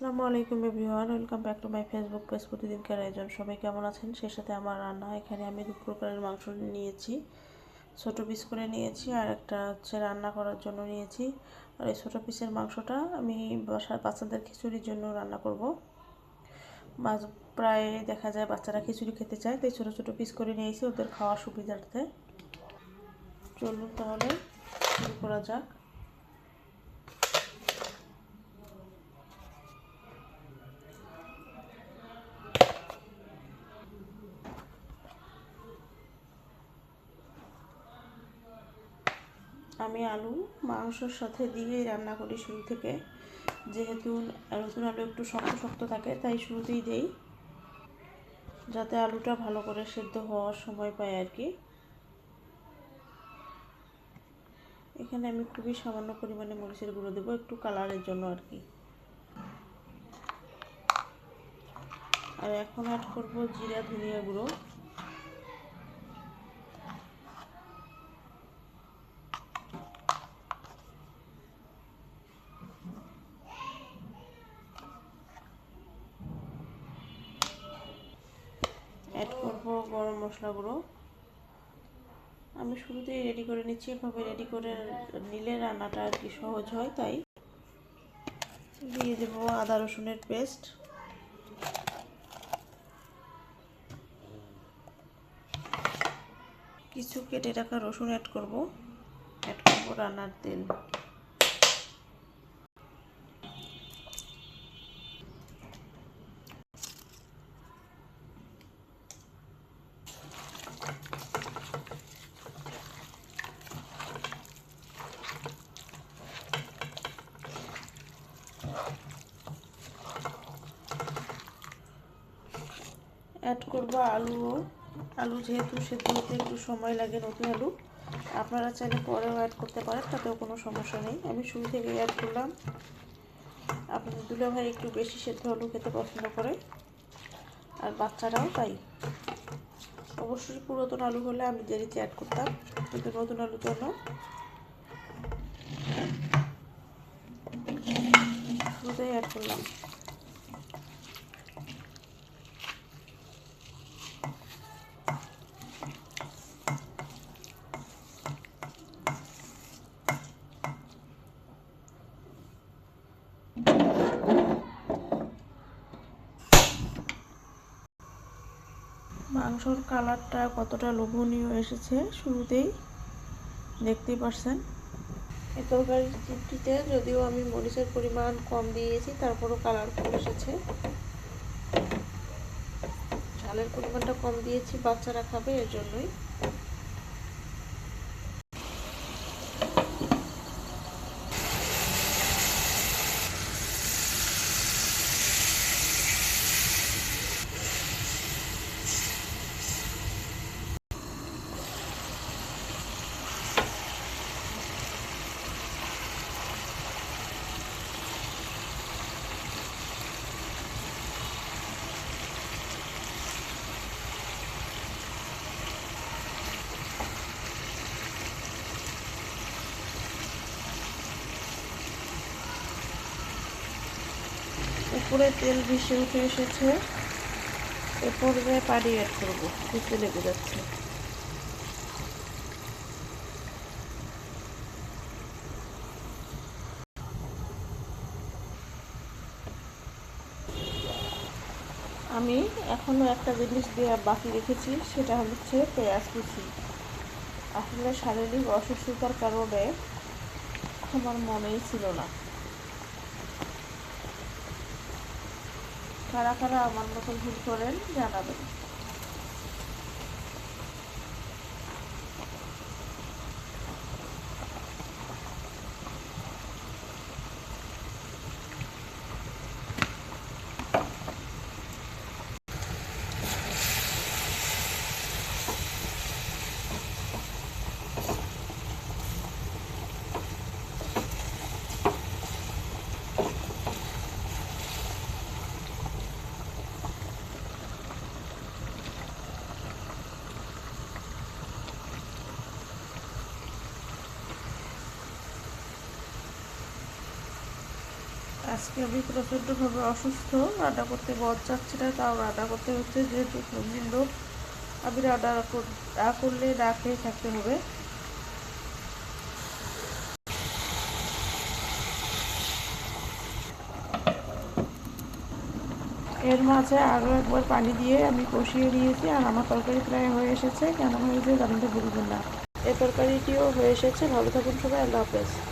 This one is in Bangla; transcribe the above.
আসসালামু আলাইকুম everyone, welcome back to my Facebook page প্রতিদিনকার আয়োজন। সবাই কেমন আছেন? সেই সাথে আমার রান্না। এখানে আমি দু প্রকারের মাংস নিয়েছি, ছোটো পিস করে নিয়েছি আর একটা হচ্ছে রান্না করার জন্য নিয়েছি। আর এই ছোটো পিসের মাংসটা আমি বাসার বাচ্চাদের খিচুড়ির জন্য রান্না করব। মাছ প্রায় দেখা যায় বাচ্চারা খিচুড়ি খেতে চায়, তাই ছোটো ছোটো পিস করে নিয়েছি। ওদের খাওয়ার সুবিধার্থে। চলুন তাহলে, শুরু করা যাক। আমি আলু মাংসর সাথে দিয়েই রান্না করি শুরু থেকে। যেহেতু নতুন আলু একটু শক্ত শক্ত থাকে, তাই শুরুতেই দেই। যাতে আলুটা ভালো করে সেদ্ধ হওয়ার সময় পায় আর কি। এখানে আমি খুবই সামান্য পরিমাণে মরিচের গুঁড়ো দেবো, একটু কালারের জন্য আর কি। আর এখন অ্যাড করব জিরা, ধনিয়া গুঁড়ো। অ্যাড করব গরম মশলা গুঁড়ো। আমি শুরুতেই রেডি করে নিচ্ছি। এভাবে রেডি করে নিলে রান্নাটা আর কি সহজ হয় তাই। দিয়ে দেব আদা রসুনের পেস্ট কিছু কেটে রাখা রসুন অ্যাড করব। অ্যাড করব রান্নার তেল। অ্যাড করব আলু। আলু যেহেতু সেদ্ধ হতে একটু সময় লাগে নতুন আলু। আপনারা চাইলে পরেও অ্যাড করতে পারেন, তাতেও কোনো সমস্যা নেই। আমি শুরু থেকে অ্যাড করলাম। আপনাদের দুলা ভাই একটু বেশি সেদ্ধ আলু খেতে পছন্দ করে, আর বাচ্চারাও তাই। অবশ্যই পুরাতন আলু হলে আমি দেরিতে অ্যাড করতাম, কিন্তু নতুন আলুর জন্য। শুরুতেই অ্যাড করলাম। মাংসর কালারটা কতটা লোভনীয় এসেছে শুরুতেই দেখতেই পারছেন। এই তরকারির চিপটিতে যদিও আমি মরিচের পরিমাণ কম দিয়েছি, তারপরও কালার কম এসেছে। ঝালের পরিমাণটা কম দিয়েছি, বাচ্চারা খাবে এর জন্যই। উপরে তেল ভেসে উঠে এসেছে। এ পর্যায়ে পানি অ্যাড করব। দিতে লেগে যাচ্ছে। আমি এখনও একটা জিনিস দিয়ে বাকি রেখেছি, সেটা হচ্ছে পেঁয়াজ কুচি। আসলে শারীরিক অসুস্থতার কারণে আমার মনেই ছিল না। কারা কারা আমার মতন ভুল করেন জানাবেন। আজকে আমি প্রচণ্ডভাবে অসুস্থ, রান্না করতে মন চাচ্ছে না, তাও রান্না করতে হচ্ছে যেহেতু সবজির লোক আমি রান্না না করলে না খেয়ে থাকতে হবে। এর মাঝে আরও একবার পানি দিয়ে আমি কষিয়ে নিয়েছি, আর আমার তরকারি প্রায় হয়ে এসেছে। কেমন হয়েছে জানাতে ভুলবেন না। এই তরকারিটিও হয়ে এসেছে। ভালো থাকুন সবাই, আল্লাহ হাফেজ।